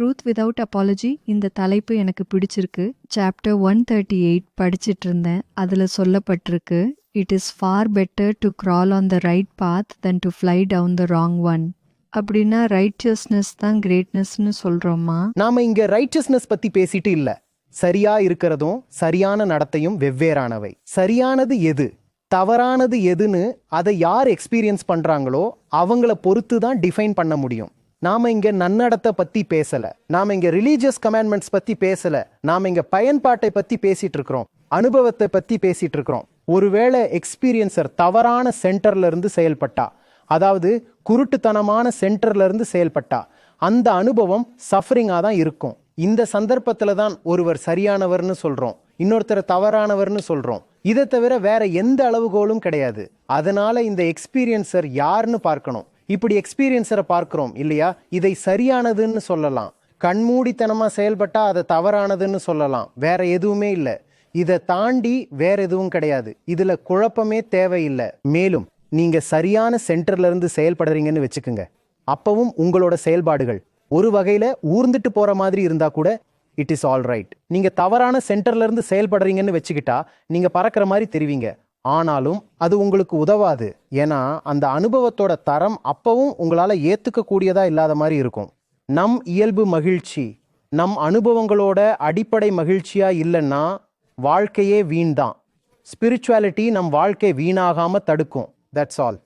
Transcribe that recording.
Truth without apology இந்த தலைப்பு எனக்கு பிடிச்சிருக்கு. சாப்டர் ஒன் தேர்ட்டி எயிட் படிச்சிட்டு இருந்தேன் அதில் சொல்லப்பட்டிருக்கு it is far better to crawl on the right path then to fly down the wrong one அப்படின்னா ரைட்டியஸ்னஸ் தான் கிரேட்னஸ்னு சொல்கிறோமா நாம இங்க ரைட்டியஸ்னஸ் பத்தி பேசிட்டு இல்ல. சரியா இருக்கிறதும் சரியான நடத்தையும் வெவ்வேறானவை. சரியானது எது? தவறானது எதுன்னு அதை யார் எக்ஸ்பீரியன்ஸ் பண்றாங்களோ அவங்கள பொறுத்து தான் டிஃபைன் பண்ண முடியும். நாம் இங்கே நன்னடத்தை பற்றி பேசலை. நாம் இங்கே ரிலீஜியஸ் கமேண்ட்மெண்ட்ஸ் பற்றி பேசலை. நாம இங்கே பயன்பாட்டை பற்றி பேசிகிட்டு இருக்கிறோம். அனுபவத்தை பற்றி பேசிகிட்டு இருக்கிறோம். ஒருவேளை எக்ஸ்பீரியன்சர் தவறான சென்டர்லேருந்து செயல்பட்டா? அதாவது குருட்டுத்தனமான சென்டர்லேருந்து செயல்பட்டா? அந்த அனுபவம் சஃபரிங்காக தான் இருக்கும். இந்த சந்தர்ப்பத்தில் தான் ஒருவர் சரியானவர்னு சொல்கிறோம் இன்னொருத்தர் தவறானவர்னு சொல்கிறோம் இதை தவிர வேற எந்த அளவுகோலும் கிடையாது. அதனால இந்த எக்ஸ்பீரியன்சர் யாருன்னு பார்க்கணும். இப்படி எக்ஸ்பீரியன்ஸரை பார்க்குறோம் இல்லையா? இதை சரியானதுன்னு சொல்லலாம். கண்மூடித்தனமாக செயல்பட்டால் அதை தவறானதுன்னு சொல்லலாம். வேற எதுவுமே இல்லை. இதை தாண்டி வேற எதுவும் கிடையாது. இதில் குழப்பமே தேவையில்லை. மேலும் நீங்கள் சரியான சென்டர்லேருந்து செயல்படுறீங்கன்னு வச்சுக்கோங்க. அப்பவும் உங்களோட செயல்பாடுகள். ஒரு வகையில் ஊர்ந்துட்டு போகிற மாதிரி இருந்தால் கூட இட் இஸ் ஆல் ரைட் நீங்கள் தவறான சென்டர்லேருந்து செயல்படுறீங்கன்னு வச்சுக்கிட்டா நீங்கள் பறக்கிற மாதிரி தெரிவிங்க. ஆனாலும் அது உங்களுக்கு உதவாது. ஏன்னா அந்த அனுபவத்தோட தரம் அப்பவும் உங்களால் ஏற்றுக்கக்கூடியதா இல்லாத மாதிரி இருக்கும். நம் இயல்பு மகிழ்ச்சி நம் அனுபவங்களோட அடிப்படை மகிழ்ச்சியாக இல்லைன்னா வாழ்க்கையே வீண் தான் ஸ்பிரிச்சுவாலிட்டி நம் வாழ்க்கை வீணாகாமல் தடுக்கும். That's all